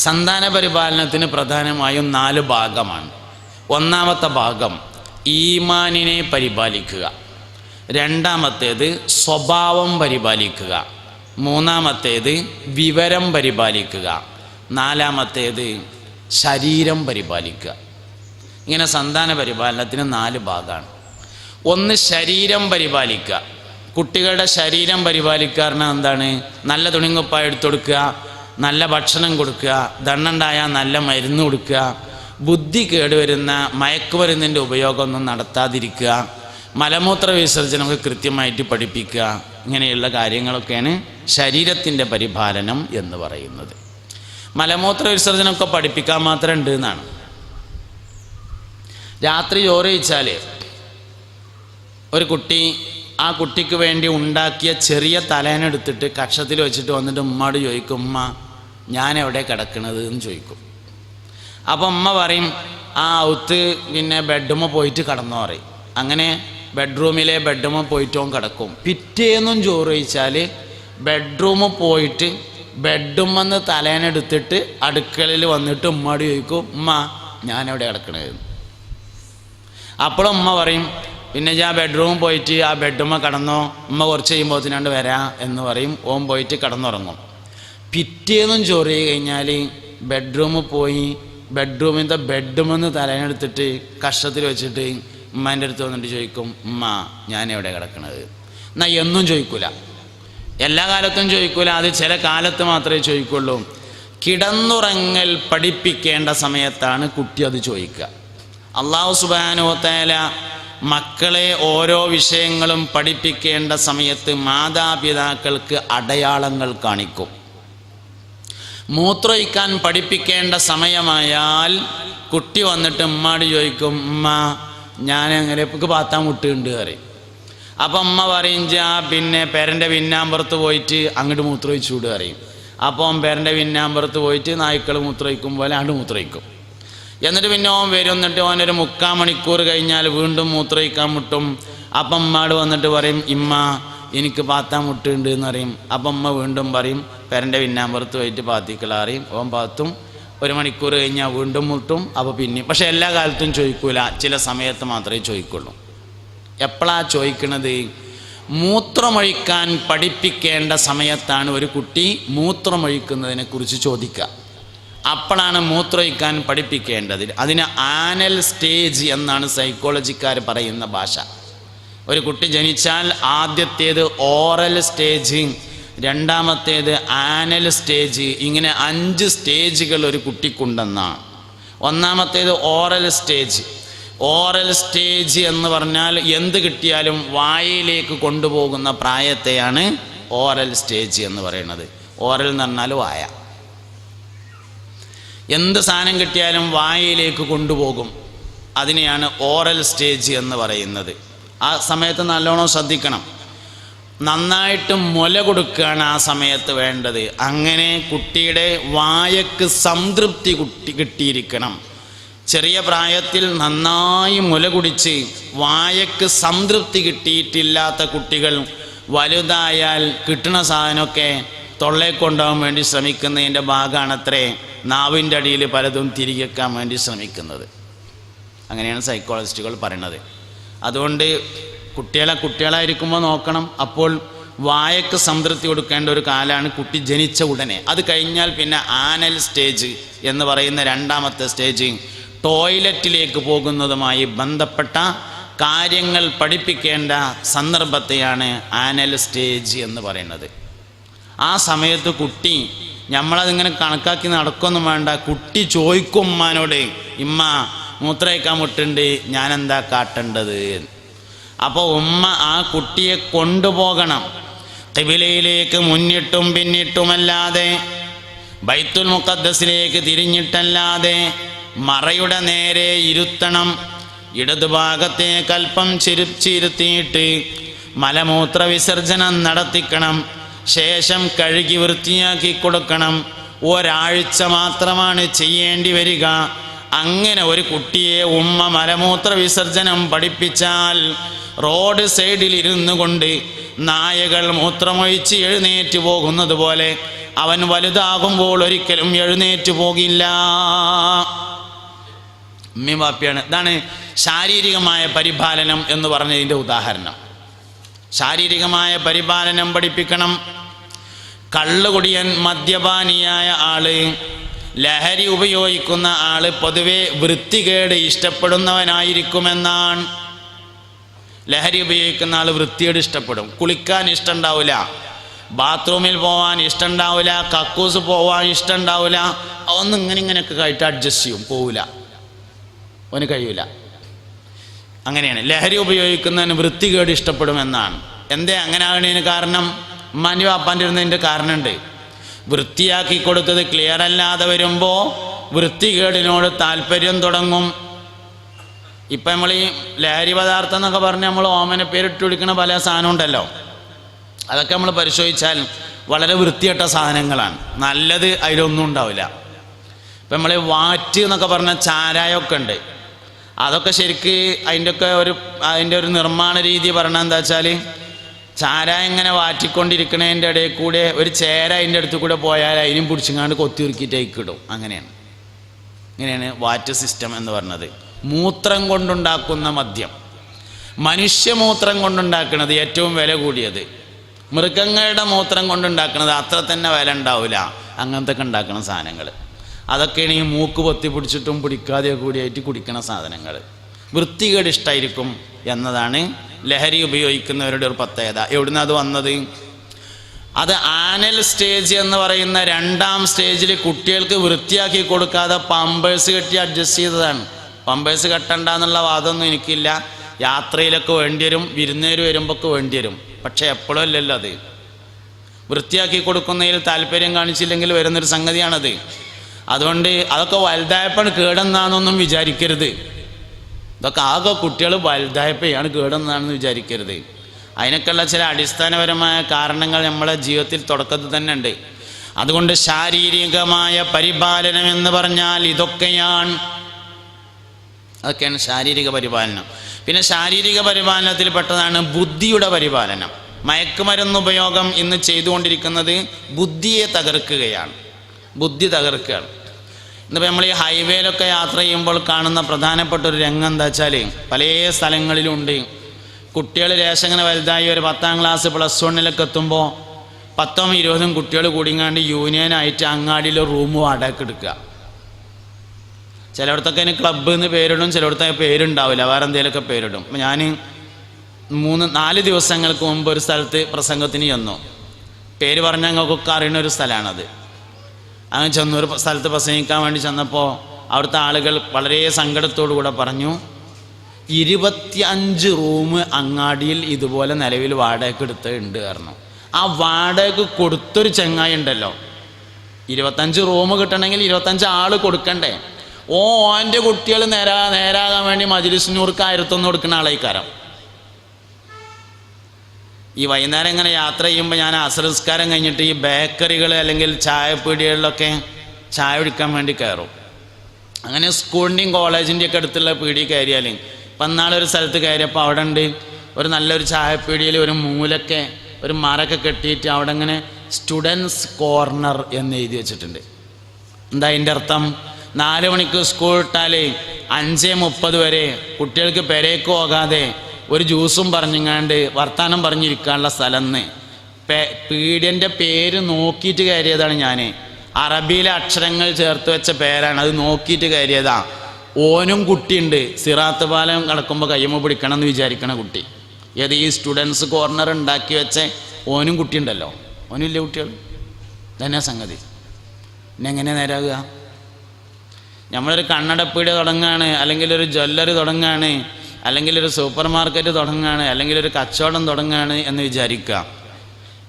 സന്താന പരിപാലനത്തിന് പ്രധാനമായും നാല് ഭാഗമാണ്. ഒന്നാമത്തെ ഭാഗം ഈമാനിനെ പരിപാലിക്കുക. രണ്ടാമത്തേത് സ്വഭാവം പരിപാലിക്കുക. മൂന്നാമത്തേത് വിവരം പരിപാലിക്കുക. നാലാമത്തേത് ശരീരം പരിപാലിക്കുക. ഇങ്ങനെ സന്താന പരിപാലനത്തിന് നാല് ഭാഗമാണ്. ഒന്ന് ശരീരം പരിപാലിക്കുക. കുട്ടികളുടെ ശരീരം പരിപാലിക്കാറിന് എന്താണ്? നല്ല തുണിങ്ങുപ്പായ എടുത്തു കൊടുക്കുക. നല്ല ഭക്ഷണം കൊടുക്കുക ദണ്ണുണ്ടായാൽ നല്ല മരുന്ന് കൊടുക്കുക ബുദ്ധി കേടുവരുന്ന മയക്കുമരുന്നിന്റെ ഉപയോഗമൊന്നും നടത്താതിരിക്കുക മലമൂത്ര വിസർജനമൊക്കെ കൃത്യമായിട്ട് പഠിപ്പിക്കുക ഇങ്ങനെയുള്ള കാര്യങ്ങളൊക്കെയാണ് ശരീരത്തിന്റെ പരിപാലനം എന്ന് പറയുന്നത്. മലമൂത്ര വിസർജനമൊക്കെ പഠിപ്പിക്കാൻ മാത്രം ഉണ്ട് എന്നാണ്. രാത്രി ചോറ് കഴിച്ചാൽ ഒരു കുട്ടി ആ കുട്ടിക്ക് വേണ്ടി ഉണ്ടാക്കിയ ചെറിയ തലേനെടുത്തിട്ട് കക്ഷത്തിൽ വെച്ചിട്ട് വന്നിട്ട് ഉമ്മയോട് ചോദിക്കും ഉമ്മ ഞാൻ എവിടെ കിടക്കണത്? എന്ന് ചോദിക്കും. അപ്പം ഉമ്മ പറയും ആ ഔത്ത് പിന്നെ ബെഡ്റൂമിൽ പോയിട്ട് കിടന്നു പറയും. അങ്ങനെ ബെഡ്റൂമിലെ ബെഡ്റൂമിൽ പോയിട്ടും കിടക്കും. പിറ്റേന്നും ചോറ് കഴിച്ചാൽ ബെഡ്റൂമിൽ പോയിട്ട് ബെഡ്റൂമെന്ന് തലേനെടുത്തിട്ട് അടുക്കളയിൽ വന്നിട്ട് ഉമ്മയോട് ചോദിക്കും ഉമ്മ ഞാനെവിടെ കിടക്കണത്? അപ്പോഴും ഉമ്മ പറയും പിന്നെ ഞാൻ ബെഡ്റൂം പോയിട്ട് ആ ബെഡ്റൂമിൽ കിടന്നോ ഉമ്മ കുറച്ച് കഴിയുമ്പോഴത്തിനാണ്ട് വരാം എന്ന് പറയും. ഓം പോയിട്ട് കിടന്നുറങ്ങും. പിറ്റേന്നും ചോറി കഴിഞ്ഞാൽ ബെഡ്റൂമിൽ പോയി ബെഡ്റൂമിന്റെ ബെഡ്റൂമെന്ന് തലേനെടുത്തിട്ട് കഷ്ടത്തിൽ വെച്ചിട്ട് ഉമ്മേന്റെ അടുത്ത് വന്നിട്ട് ചോദിക്കും ഉമ്മ ഞാൻ എവിടെ കിടക്കണത്? എന്നാൽ എന്നും ചോദിക്കൂല. എല്ലാ കാലത്തും ചോദിക്കൂല. അത് ചില കാലത്ത് മാത്രമേ ചോദിക്കുള്ളൂ. കിടന്നുറങ്ങൽ പഠിപ്പിക്കേണ്ട സമയത്താണ് കുട്ടി അത് ചോദിക്കുക. അള്ളാഹു സുബാനുവത്തേല മക്കളെ ഓരോ വിഷയങ്ങളും പഠിപ്പിക്കേണ്ട സമയത്ത് മാതാപിതാക്കൾക്ക് അടയാളങ്ങൾ കാണിക്കും. മൂത്രയിക്കാൻ പഠിപ്പിക്കേണ്ട സമയമായാൽ കുട്ടി വന്നിട്ട് ഉമ്മാട് ചോദിക്കും ഉമ്മ ഞാൻ അങ്ങനെ ഇപ്പം പാത്താൻ മുട്ടുണ്ട് പറയും. അപ്പം അമ്മ പറയും ചാ പിന്നെ പേരന്റെ പിന്നാമ്പുറത്ത് പോയിട്ട് അങ്ങോട്ട് മൂത്രമൊഴിച്ചു വിടുക പറയും. അപ്പം പേരന്റെ പിന്നാമ്പുറത്ത് പോയിട്ട് നായ്ക്കൾ മൂത്രമൊഴിക്കും പോലെ അങ്ങോട്ട് മൂത്രമൊഴിക്കും. എന്നിട്ട് പിന്നെ ഓൻ വരും എന്നിട്ട് ഓനൊരു മുക്കാൽ മണിക്കൂർ കഴിഞ്ഞാൽ വീണ്ടും മൂത്രയിക്കാൻ മുട്ടും. അപ്പം അമ്മാട് വന്നിട്ട് പറയും ഇമ്മ എനിക്ക് പാത്താൻ മുട്ടുണ്ട് എന്ന് പറയും. അപ്പം അമ്മ വീണ്ടും പറയും പേരന്റെ പിന്നാമ്പുറത്ത് പോയിട്ട് പാത്തിക്കളറിയും ഓൻ പാത്തും ഒരു മണിക്കൂർ കഴിഞ്ഞാൽ വീണ്ടും മുട്ടും അപ്പോൾ പിന്നെയും പക്ഷെ എല്ലാ കാലത്തും ചോദിക്കൂല ചില സമയത്ത് മാത്രമേ ചോദിക്കുള്ളൂ. എപ്പോഴാ ചോദിക്കണത്? മൂത്രമൊഴിക്കാൻ പഠിപ്പിക്കേണ്ട സമയത്താണ് ഒരു കുട്ടി മൂത്രമൊഴിക്കുന്നതിനെ കുറിച്ച് ചോദിക്കുക അപ്പോഴാണ് മൂത്രമൊഴിക്കാൻ പഠിപ്പിക്കേണ്ടത്. അതിന് ആനൽ സ്റ്റേജ് എന്നാണ് സൈക്കോളജിക്കാർ പറയുന്ന ഭാഷ. ഒരു കുട്ടി ജനിച്ചാൽ ആദ്യത്തേത് ഓറൽ സ്റ്റേജ് രണ്ടാമത്തേത് ആനൽ സ്റ്റേജ്. ഇങ്ങനെ അഞ്ച് സ്റ്റേജുകൾ ഒരു കുട്ടിക്കുണ്ടെന്നാണ്. ഒന്നാമത്തേത് ഓറൽ സ്റ്റേജ്. ഓറൽ സ്റ്റേജ് എന്ന് പറഞ്ഞാൽ എന്ത് കിട്ടിയാലും വായയിലേക്ക് കൊണ്ടുപോകുന്ന പ്രായത്തെയാണ് ഓറൽ സ്റ്റേജ് എന്ന് പറയുന്നത്. ഓറൽ എന്ന് പറഞ്ഞാൽ വായ. എന്ത് സാധനം കിട്ടിയാലും വായയിലേക്ക് കൊണ്ടുപോകും. അതിനെയാണ് ഓറൽ സ്റ്റേജ് എന്ന് പറയുന്നത്. ആ സമയത്ത് നല്ലോണം ശ്രദ്ധിക്കണം. നന്നായിട്ട് മുല കൊടുക്കുകയാണ് ആ സമയത്ത് വേണ്ടത്. അങ്ങനെ കുട്ടിയുടെ വായക്ക് സംതൃപ്തി കുട്ടി കിട്ടിയിരിക്കണം. ചെറിയ പ്രായത്തിൽ നന്നായി മുല കുടിച്ച് വായക്ക് സംതൃപ്തി കിട്ടിയിട്ടില്ലാത്ത കുട്ടികൾ വലുതായാൽ കിട്ടുന്ന സാധനമൊക്കെ തൊള്ളേ കൊണ്ടുപോകാൻ വേണ്ടി ശ്രമിക്കുന്നതിന്റെ ഭാഗമാണത്രേ നാവിന്റെ അടിയിൽ പലതും തിരികെക്കാൻ വേണ്ടി ശ്രമിക്കുന്നത്. അങ്ങനെയാണ് സൈക്കോളജിസ്റ്റുകൾ പറയുന്നത് അതുകൊണ്ട് കുട്ടികളെ കുട്ടികളായിരിക്കുമ്പോൾ നോക്കണം. അപ്പോൾ വായക്ക് സംതൃപ്തി കൊടുക്കേണ്ട ഒരു കാലമാണ് കുട്ടി ജനിച്ച ഉടനെ. അത് കഴിഞ്ഞാൽ പിന്നെ ആനൽ സ്റ്റേജ് എന്ന് പറയുന്ന രണ്ടാമത്തെ സ്റ്റേജ് ടോയ്ലറ്റിലേക്ക് പോകുന്നതുമായി ബന്ധപ്പെട്ട കാര്യങ്ങൾ പഠിപ്പിക്കേണ്ട സന്ദർഭത്തെയാണ് ആനൽ സ്റ്റേജ് എന്ന് പറയുന്നത്. ആ സമയത്ത് കുട്ടി നമ്മളതിങ്ങനെ കണക്കാക്കി നടക്കൊന്നും വേണ്ട. കുട്ടി ചോദിക്കും ഉമ്മാനോട് ഇമ്മ മൂത്രയ്ക്കാൻ മുട്ടുണ്ട് ഞാൻ എന്താ കാട്ടേണ്ടത്? അപ്പോൾ ഉമ്മ ആ കുട്ടിയെ കൊണ്ടുപോകണം. തിബിലയിലേക്ക് മുന്നിട്ടും പിന്നിട്ടുമല്ലാതെ ബൈത്തുൽ മുക്കദ്സിലേക്ക് തിരിഞ്ഞിട്ടല്ലാതെ മറയുടെ നേരെ ഇരുത്തണം. ഇടതുഭാഗത്തെ കൽപ്പം ചിരിച്ചിരുത്തിയിട്ട് മലമൂത്ര വിസർജനം നടത്തിക്കണം. ശേഷം കഴുകി വൃത്തിയാക്കി കൊടുക്കണം. ഒരാഴ്ച മാത്രമാണ് ചെയ്യേണ്ടി വരിക. അങ്ങനെ ഒരു കുട്ടിയെ ഉമ്മ മലമൂത്ര വിസർജനം പഠിപ്പിച്ചാൽ റോഡ് സൈഡിൽ ഇരുന്നു കൊണ്ട് നായകൾ മൂത്രമൊഴിച്ച് എഴുന്നേറ്റ് പോകുന്നത് പോലെ അവൻ വലുതാകുമ്പോൾ ഒരിക്കലും എഴുന്നേറ്റ് പോകില്ല. ഉമ്മിവാപ്പിയാണ് ഇതാണ് ശാരീരികമായ പരിപാലനം എന്ന് പറഞ്ഞതിന്റെ ഉദാഹരണം. ശാരീരികമായ പരിപാലനം പഠിപ്പിക്കണം. കള്ളുകുടിയൻ മദ്യപാനിയായ ആൾ ലഹരി ഉപയോഗിക്കുന്ന ആൾ പൊതുവെ വൃത്തികേട് ഇഷ്ടപ്പെടുന്നവനായിരിക്കുമെന്നാണ്. ലഹരി ഉപയോഗിക്കുന്ന ആൾ വൃത്തികേട് ഇഷ്ടപ്പെടും. കുളിക്കാൻ ഇഷ്ടമുണ്ടാവില്ല ബാത്റൂമിൽ പോവാൻ ഇഷ്ടമുണ്ടാവില്ല കക്കൂസ് പോവാൻ ഇഷ്ടമുണ്ടാവില്ല ഒന്നും ഇങ്ങനെ ഇങ്ങനെയൊക്കെ ആയിട്ട് അഡ്ജസ്റ്റ് ചെയ്യും. പോവില്ല അവന് കഴിയില്ല അങ്ങനെയാണ്. ലഹരി ഉപയോഗിക്കുന്നതിന് വൃത്തികേട് ഇഷ്ടപ്പെടുമെന്നാണ്. എന്തേ അങ്ങനെ ആകണതിന് കാരണം? ഉമ്മാന്റെ വാപ്പാന്റെ ഇരുന്നതിന്റെ കാരണമുണ്ട്. വൃത്തിയാക്കി കൊടുത്തത് ക്ലിയർ അല്ലാതെ വരുമ്പോൾ വൃത്തികേടിനോട് താല്പര്യം തുടങ്ങും. ഇപ്പം നമ്മൾ ഈ ലഹരി പദാർത്ഥം എന്നൊക്കെ പറഞ്ഞ് നമ്മൾ ഓമനെ പേരിട്ട് വിളിക്കുന്ന പല സാധനം ഉണ്ടല്ലോ. അതൊക്കെ നമ്മൾ പരിശോധിച്ചാൽ വളരെ വൃത്തിയട്ട സാധനങ്ങളാണ്. നല്ലത് അതിലൊന്നും ഉണ്ടാവില്ല. ഇപ്പം നമ്മൾ വാറ്റ് എന്നൊക്കെ പറഞ്ഞ ചാരായമൊക്കെ ഉണ്ട്. അതൊക്കെ ശരിക്ക് അതിന്റെ ഒക്കെ ഒരു അതിന്റെ ഒരു നിർമ്മാണ രീതി പറഞ്ഞാൽ എന്താ വെച്ചാൽ ചാരായം ഇങ്ങനെ വാറ്റിക്കൊണ്ടിരിക്കണതിന്റെ ഇടയിൽ കൂടെ ഒരു ചേര അതിന്റെ അടുത്ത് കൂടെ പോയാൽ അതിനും പിടിച്ചിങ്ങാണ്ട് കൊത്തി ഉരുക്കിയിട്ട് ഇടും അങ്ങനെയാണ്. ഇങ്ങനെയാണ് വാറ്റ് സിസ്റ്റം എന്ന് പറഞ്ഞത്. മൂത്രം കൊണ്ടുണ്ടാക്കുന്ന മദ്യം. മനുഷ്യമൂത്രം കൊണ്ടുണ്ടാക്കുന്നത് ഏറ്റവും വില കൂടിയത്. മൃഗങ്ങളുടെ മൂത്രം കൊണ്ടുണ്ടാക്കുന്നത് അത്ര തന്നെ വില ഉണ്ടാവില്ല. അങ്ങനത്തെ ഒക്കെ ഉണ്ടാക്കുന്ന സാധനങ്ങൾ അതൊക്കെയാണ് ഈ മൂക്ക് പൊത്തി പിടിച്ചിട്ടും പിടിക്കാതെ കൂടിയായിട്ട് കുടിക്കണ സാധനങ്ങൾ. വൃത്തികേട് ഇഷ്ടമായിരിക്കും എന്നതാണ് ലഹരി ഉപയോഗിക്കുന്നവരുടെ ഒരു പ്രത്യേകത. എവിടുന്ന് അത് വന്നത്? അത് ആനൽ സ്റ്റേജ് എന്ന് പറയുന്ന രണ്ടാം സ്റ്റേജിൽ കുട്ടികൾക്ക് വൃത്തിയാക്കി കൊടുക്കാതെ പമ്പേഴ്സ് കെട്ടി അഡ്ജസ്റ്റ് ചെയ്തതാണ്. പമ്പേഴ്സ് കെട്ടണ്ട എന്നുള്ള വാദമൊന്നും എനിക്കില്ല. യാത്രയിലൊക്കെ വേണ്ടി വരും വിരുന്നേര് വരുമ്പോൾ വേണ്ടി വരും. പക്ഷേ എപ്പോഴും അല്ലല്ലോ അത്. വൃത്തിയാക്കി കൊടുക്കുന്നതിൽ താല്പര്യം കാണിച്ചില്ലെങ്കിൽ വരുന്നൊരു സംഗതിയാണത്. അതുകൊണ്ട് അതൊക്കെ വലുതായപ്പോൾ കേടെന്നാണെന്നൊന്നും വിചാരിക്കരുത്. ഇതൊക്കെ ആകെ കുട്ടികൾ വലുതായപ്പോഴാണ് കേടെന്നാണെന്ന് വിചാരിക്കരുത്. അതിനൊക്കെയുള്ള ചില അടിസ്ഥാനപരമായ കാരണങ്ങൾ നമ്മളെ ജീവിതത്തിൽ തുടക്കത്തിൽ തന്നെ ഉണ്ട്. അതുകൊണ്ട് ശാരീരികമായ പരിപാലനം എന്ന് പറഞ്ഞാൽ ഇതൊക്കെയാണ്. അതൊക്കെയാണ് ശാരീരിക പരിപാലനം. പിന്നെ ശാരീരിക പരിപാലനത്തിൽ പെട്ടതാണ് ബുദ്ധിയുടെ പരിപാലനം. മയക്കുമരുന്ന് ഉപയോഗം ഇന്ന് ചെയ്തുകൊണ്ടിരിക്കുന്നത് ബുദ്ധിയെ തകർക്കുകയാണ്. ബുദ്ധി തകർക്കുകയാണ്. ഇന്നിപ്പോൾ നമ്മൾ ഈ ഹൈവേയിലൊക്കെ യാത്ര ചെയ്യുമ്പോൾ കാണുന്ന പ്രധാനപ്പെട്ട ഒരു രംഗം എന്താ വെച്ചാൽ പല സ്ഥലങ്ങളിലുണ്ട്. കുട്ടികൾ ലേശം ഇങ്ങനെ വലുതായി ഒരു പത്താം ക്ലാസ് പ്ലസ് വണ്ണിലൊക്കെ എത്തുമ്പോൾ പത്തും ഇരുപതും കുട്ടികൾ കൂടിങ്ങാണ്ട് യൂണിയനായിട്ട് അങ്ങാടിയിൽ റൂം വാടക എടുക്കുക. ചിലയിടത്തൊക്കെ അതിന് ക്ലബ്ബ് എന്ന് പേരിടും ചിലയിടത്തൊക്കെ പേരുണ്ടാവില്ല. വേറെ എന്തെങ്കിലുമൊക്കെ പേരിടും. അപ്പം ഞാൻ മൂന്ന് നാല് ദിവസങ്ങൾക്ക് മുമ്പ് ഒരു സ്ഥലത്ത് പ്രസംഗത്തിന് ചെന്നു. പേര് പറഞ്ഞ ഞങ്ങൾക്കൊക്കെ അറിയുന്ന ഒരു സ്ഥലമാണത്. അങ്ങനെ ചെന്നൊരു സ്ഥലത്ത് പ്രസംഗിക്കാൻ വേണ്ടി ചെന്നപ്പോൾ അവിടുത്തെ ആളുകൾ വളരെ സങ്കടത്തോടു കൂടെ പറഞ്ഞു ഇരുപത്തിയഞ്ച് റൂം അങ്ങാടിയിൽ ഇതുപോലെ നിലവിൽ വാടകയ്ക്ക് എടുത്തുണ്ട് കാരണം ആ വാടകയ്ക്ക് കൊടുത്തൊരു ചെങ്ങായി ഉണ്ടല്ലോ. ഇരുപത്തഞ്ച് റൂം കിട്ടണമെങ്കിൽ ഇരുപത്തഞ്ച് ആൾ കൊടുക്കണ്ടേ. ഓ ഓന്റെ കുട്ടികൾ നേരാ നേരാകാൻ വേണ്ടി മജിലിസിനൂർക്ക് ആയിരത്തൊന്ന് കൊടുക്കുന്ന ആളേക്കാരം ഈ വൈകുന്നേരം ഇങ്ങനെ യാത്ര ചെയ്യുമ്പോൾ ഞാൻ അസംസ്കാരം കഴിഞ്ഞിട്ട് ഈ ബേക്കറികൾ അല്ലെങ്കിൽ ചായപ്പീടികളിലൊക്കെ ചായ കുടിക്കാൻ വേണ്ടി കയറും. അങ്ങനെ സ്കൂളിന്റെയും കോളേജിന്റെയും ഒക്കെ അടുത്തുള്ള പീടി കയറിയാൽ ഇപ്പം ഒരു സ്ഥലത്ത് കയറിയപ്പോൾ അവിടെ ഉണ്ട് ഒരു നല്ലൊരു ചായപ്പീടിയിൽ ഒരു മൂലൊക്കെ ഒരു മരൊക്കെ കെട്ടിയിട്ട് അവിടെ ഇങ്ങനെ സ്റ്റുഡൻസ് കോർണർ എന്ന് എഴുതി വെച്ചിട്ടുണ്ട്. എന്താ അതിന്റെ അർത്ഥം? നാല് മണിക്ക് സ്കൂൾ ഇട്ടാൽ അഞ്ച് മുപ്പത് വരെ കുട്ടികൾക്ക് പെരേക്ക് പോകാതെ ഒരു ജ്യൂസും പറഞ്ഞിങ്ങാണ്ട് വർത്താനം പറഞ്ഞിരിക്കാനുള്ള സ്ഥലം എന്ന് പീഡിയന്റെ പേര് നോക്കിയിട്ട് കയറിയതാണ് ഞാൻ അറബിയിലെ അക്ഷരങ്ങൾ ചേർത്ത് വെച്ച പേരാണ് അത് നോക്കിയിട്ട് കയറിയതാണ് ഓനും കുട്ടിയുണ്ട് സിറാത്ത് പാലം കിടക്കുമ്പോൾ കയ്യമ്മ പിടിക്കണം എന്ന് വിചാരിക്കണ കുട്ടി. ഏത് ഈ സ്റ്റുഡൻസ് കോർണർ ഉണ്ടാക്കി വെച്ച ഓനും കുട്ടിയുണ്ടല്ലോ. ഓനില്ല കുട്ടികൾ തന്നെ സംഗതി? പിന്നെ എങ്ങനെ നേരാകുക? നമ്മളൊരു കണ്ണടപ്പീട് തുടങ്ങുകയാണ് അല്ലെങ്കിൽ ഒരു ജ്വല്ലറി തുടങ്ങുകയാണ് അല്ലെങ്കിൽ ഒരു സൂപ്പർ മാർക്കറ്റ് തുടങ്ങുകയാണ് അല്ലെങ്കിൽ ഒരു കച്ചവടം തുടങ്ങുകയാണ് എന്ന് വിചാരിക്കുക.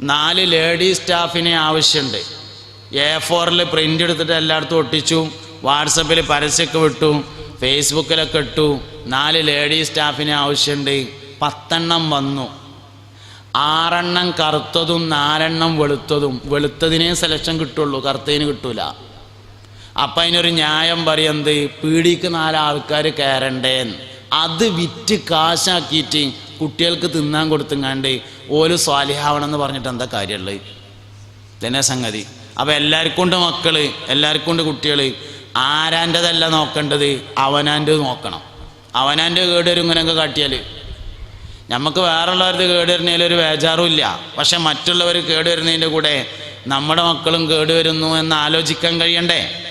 നാല് ലേഡി സ്റ്റാഫിനെ ആവശ്യമുണ്ട്. എ ഫോറിൽ പ്രിന്റ് എടുത്തിട്ട് എല്ലായിടത്തും ഒട്ടിച്ചു വാട്സപ്പിൽ പരസ്യമൊക്കെ വിട്ടു ഫേസ്ബുക്കിലൊക്കെ ഇട്ടു. നാല് ലേഡി സ്റ്റാഫിനെ ആവശ്യമുണ്ട്. പത്തെണ്ണം വന്നു. ആറെണ്ണം കറുത്തതും നാലെണ്ണം വെളുത്തതും. വെളുത്തതിനെ സെലക്ഷൻ കിട്ടുള്ളൂ കറുത്തതിന് കിട്ടൂല. അപ്പം അതിനൊരു ന്യായം പറയുന്നത് പീടിക്ക് നാല് ആൾക്കാർ കയറണ്ടേന്ന്. അത് വിറ്റ് കാശാക്കിയിട്ട് കുട്ടികൾക്ക് തിന്നാൻ കൊടുത്തുങ്ങാണ്ട് ഓൽ സ്വാലിഹാവണം എന്ന് പറഞ്ഞിട്ട് എന്താ കാര്യമുള്ളത്? തന്നെ സംഗതി? അപ്പോൾ എല്ലാവർക്കും ഉണ്ട് മക്കൾ എല്ലാവർക്കും കുട്ടികൾ ആരാന്റെതല്ല നോക്കേണ്ടത്? അവനാന്റെ നോക്കണം. അവനാന്റെ കേട് വരും ഇങ്ങനെയൊക്കെ കാട്ടിയാൽ നമുക്ക് വേറുള്ളവർക്ക് കേട് വരുന്നതിൽ ഒരു വേജാറും ഇല്ല. പക്ഷെ മറ്റുള്ളവർ കേട് വരുന്നതിന്റെ കൂടെ നമ്മുടെ മക്കളും കേട് വരുന്നു എന്ന് ആലോചിക്കാൻ കഴിയണ്ടേ?